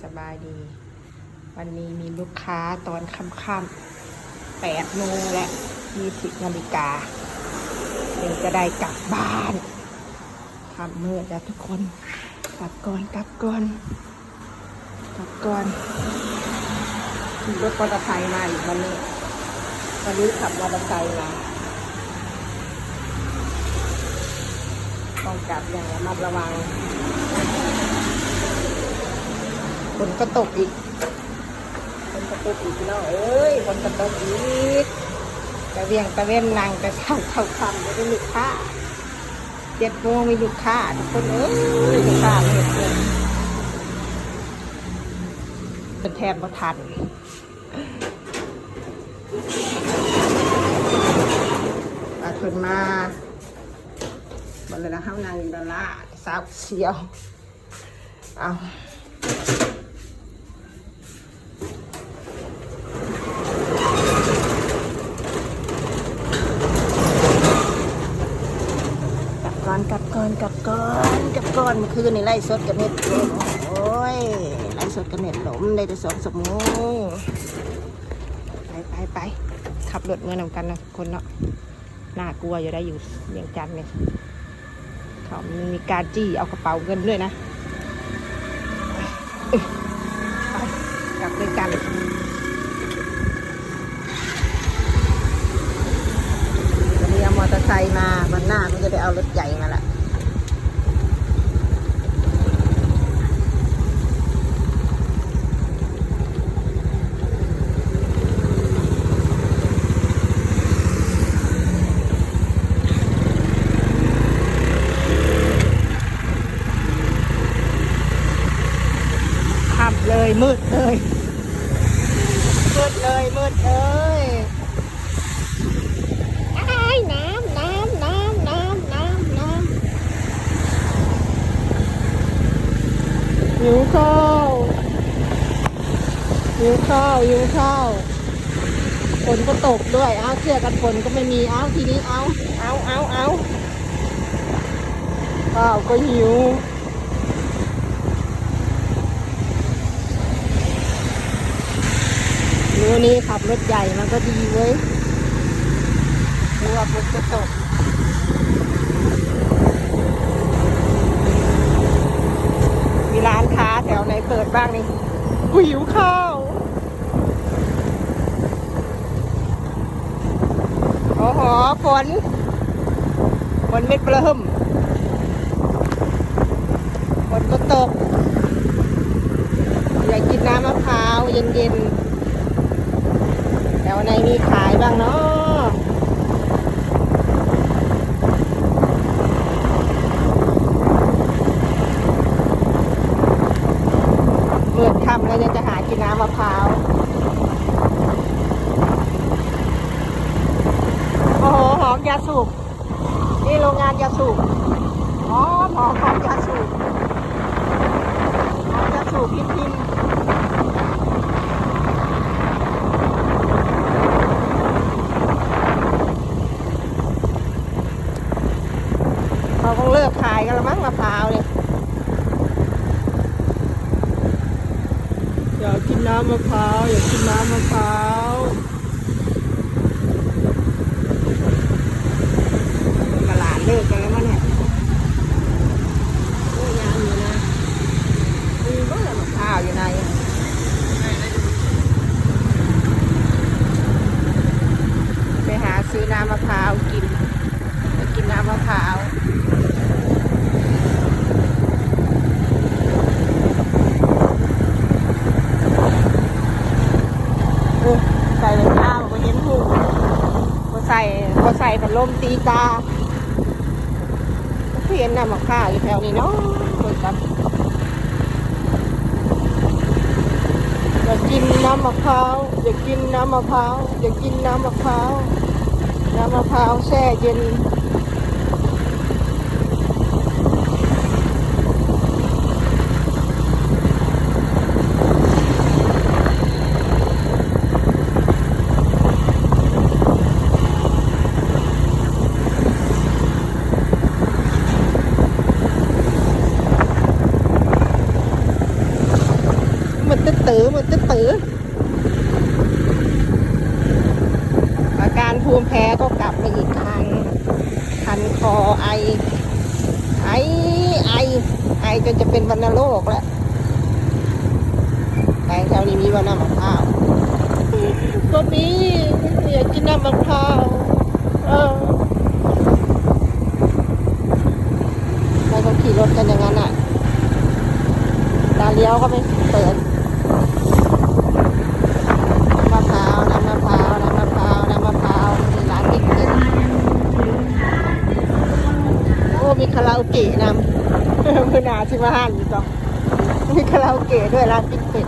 สบายดี วันนี้มีลูกค้าตอนค่ำๆแปดโมงและยี่สิบนาฬิกาเดี๋ยวจะได้กลับบ้านทำมืดแล้วทุกคน กลับก่อนกลับก่อนกลับก่อนขี่รถมอเตอร์ไซค์มาอีกวันนี้ วันนี้ขับมอเตอร์ไซค์มาต้องกลับอย่างระมัดระวัง นก็ตกอีกฝนก็ตกอีกพี่น้องเอ้ยฝนก็ตกอีกตะเวียงตะเว้นนางแต่เช้าเข้าคำไม่ได้ลูกค้าเจ็ดโมงมีลูกค้าทุกคนเอ้ยลูกค้าไม่เห็นเลยเป็นแทบมาทันปาขึ้นมาบนเลยนะห้านางอยู่ดอลลาร์สาวเสียว เอา กลับก่อนกลับก่อนกลับก่อนกลับก่ อนเมื่อคืนนี่ไล่สดกับเน็ตลมโอ้ยไล่สดกับเน็ตลมได้แต่สองสมงไปไปไปขับรถเมื่อนำกันนะคนเนาะน่ากลัวอยู่ได้อยู่เวียงจันเนี่ยเขามีการจี้เอากระเป๋าเงินด้วยนะไปกลับด้วยกันวันนี้เอามอเตอร์ไซค์มาวันหน้ามันจะได้เอารถใหญ่มาละ มืดเลยมืดเลยมืดเลยไอ้ายน้ำน้ำน้ำน้ำน้ำน้ำหิวข้าวหิวข้าวหิวข้าวฝนก็ตกด้วยเอาเสื้อกันฝนก็ไม่มีเอาทีนี้เอาเอาเอาเอาข้าวก็หิว รู้นี้ขับรถใหญ่มันก็ดีเว้ยรู้ว่าฝนจะตกมีร้านค้าแถวไหนเปิดบ้างนี่กูหิวข้าวโอ้โหฝนฝนไม่เปลิ่มฝนก็ตกอยากกินน้ำมะพร้าวเย็นๆ แถวไหนมีขายบ้างเนาะเปิดค่ำแล้วยังจะหากินน้ำมะพร้าวโอ้โหหอมยาสูบนี่โรงงานยาสูบอ๋อหอมหอมยาสูบหอมยาสูบพิมพิมเขาคงเลิกขายกันละมั้งมะพร้าวเนี่ยอยากกินน้ำมะพร้าวอยากกินน้ำมะพร้าวตลาดเลิกกันแล้วมั้งเนี่ยโอ้ยังอยู่นะมีบ้างมะพร้าวอยู่ในไปหาซื้อน้ำมะพร้าวกินไปกินน้ำมะพร้าว เออใส่รองเท้าก็เห็นหูก็ใส่ก็ใส่พัด ลมตีตาเห็นน้ำมะพร้าวอยู่แถวนี้เนาะเปิดกับอยากกินน้ำมะพร้าวอยากกินน้ำมะพร้าวอยากกินน้ำมะพร้าวน้ำมะพร้าวแช่เย็น ตื้อตื้อมันตื้อตื้ออาการภูมิแพ้ก็กลับมาอีกครั้งคันคอไอ ไอ ไอ ไอจนจะเป็นวัณโรคแล้วแถวแถวนี้มีวันน้ำมะพร้าวก็มีอยากกินน้ำมะพร้าวเออไม่เขาขี่รถกันอย่างนั้นอะตาเลี้ยวก็ไม่เปิด คาราโอเกะนำมือนาชิมาหันอยู่ต่อมีคาราโอเกะด้วยร้านปิ้งเป็ด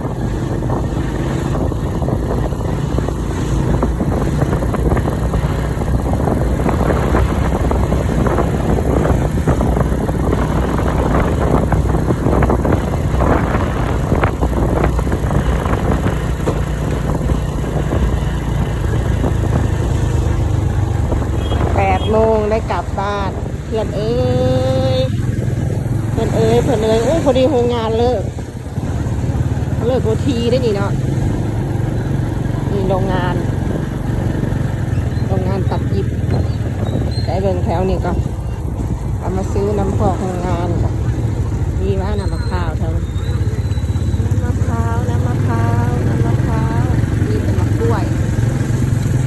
แปดโมงได้กลับบ้าน เพื่อนเอ้ย เผื่อนเอ้ยเพื่อนเอ้ยโอ้พอดีโรงงานเลิก เลิกโรทีได้นี่เนาะนี่โรงงาน โรงงานตัดหยิบแต่เบิ่งแถวนี่ก็เอามาซื้อน้ำพอกโรงงานก็ดีว่าน้ำมะพร้าวแถวนี้น้ำมะพร้าวน้ำมะพร้าวน้ำมะพร้าวมีแต่มะกล้วย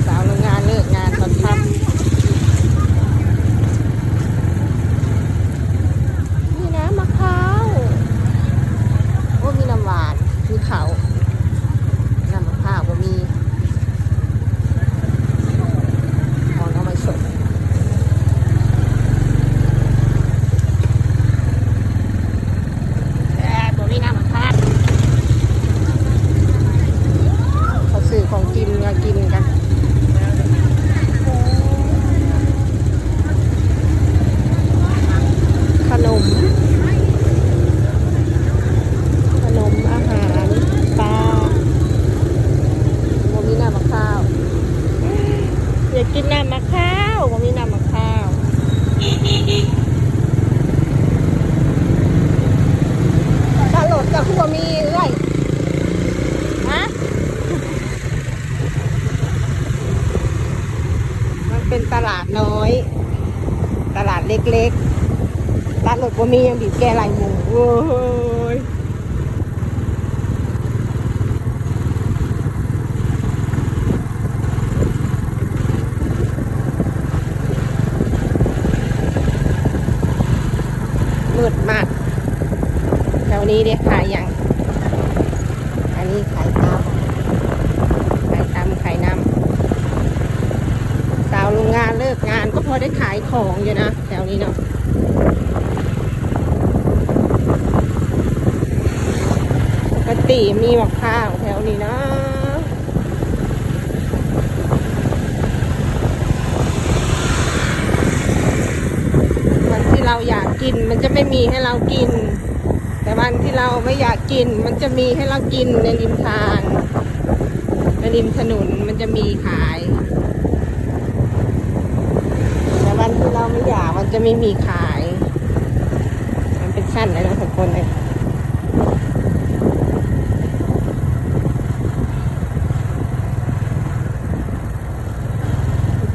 สาวโรงงานเลิกงานตอนค่ำมีน้ำมะพร้าว โอ้มีน้ำหวาน มีเขาน้ำมะพร้าวก็มีหอนเอามาสดแต่บ่มีน้ำมะพร้าวเขาซื้อของกินมากินกัน ขนม ขนมอาหารปลาโมมีน้ำมะข้าว อยากกินน้ำมะข้าวโมมีน้ำมะข้าวตลดกับพวมีเอ้ยฮะมันเป็นตลาดน้อย ตลาดเล็กๆ ตลาด บ่มียังบีบแกไหลหมูโอ้ยมืดมากแถวนี้เรียกขายอย่างอันนี้ขายตำขายตำขายน้ำสาวโรงงานเลิกงานก็พอได้ขายของอยู่นะแถวนี้เนาะ มีหมะพร้าวแถวนี้นะวันที่เราอยากกินมันจะไม่มีให้เรากิน แต่วันที่เราไม่อยากกิน มันจะมีให้เรากินในริมทางในริมถนนมันจะมีขาย แต่วันที่เราไม่อยากมันจะไม่มีขาย มันเป็นสั้นเลยนะทุกคนเลย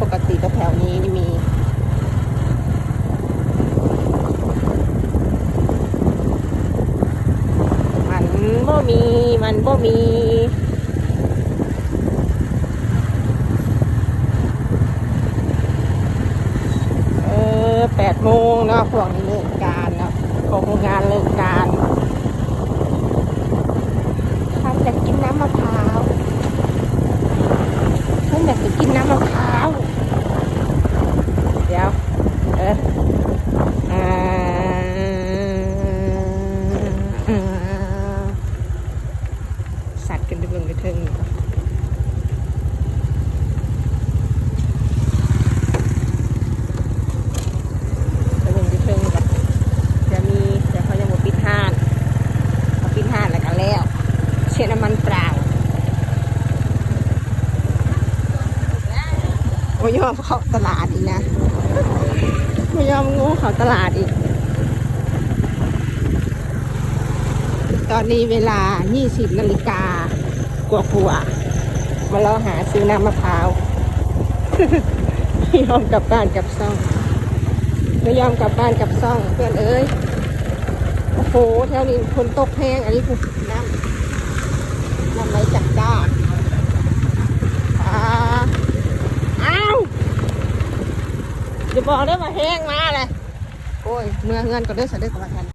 ปกติก็แถวนี้นี่มี มันบ่มี ก็มี เออแปดโมงเนาะพวกเลิกการเนาะของงานเลิกการท่านอยากกินน้ำมะพร้าวท่านอยากจะกินน้ำมะพร้าว เดี๋ยว เอออ่าอ่าสัตว์กันไปเบิ่งไปเทิงนี่ก่อนไปเบิ่งไปเทิงก่อนจะมีเดี๋ยวเขาจะหมดปิดห้านเขาปิดห้านแล้วกันแล้ว เช็ดน้ำมันเปล่า โอ้ยอมเข้าตลาดอีกนะไม่ยอมงูเข้าตลาดอีก ตอนนี้เวลา 20นาฬิกากว่ากัวๆมารอหาซื้อน้ำมะพร้าวไม่ยอมกลับบ้านกลับซ่องไม่ยอมกลับบ้านกลับซ่องเพื่อนเอ้ยโอ้โหแถวนี้คนตกแห้งอันนี้คือน้ำน้ำไหลจัดจ้าอ่าอ้าว อย่าบอกได้มาแห้งมาเลยโอ้ยเมื่อเงินก็ได้อเสด็จกว่ากัน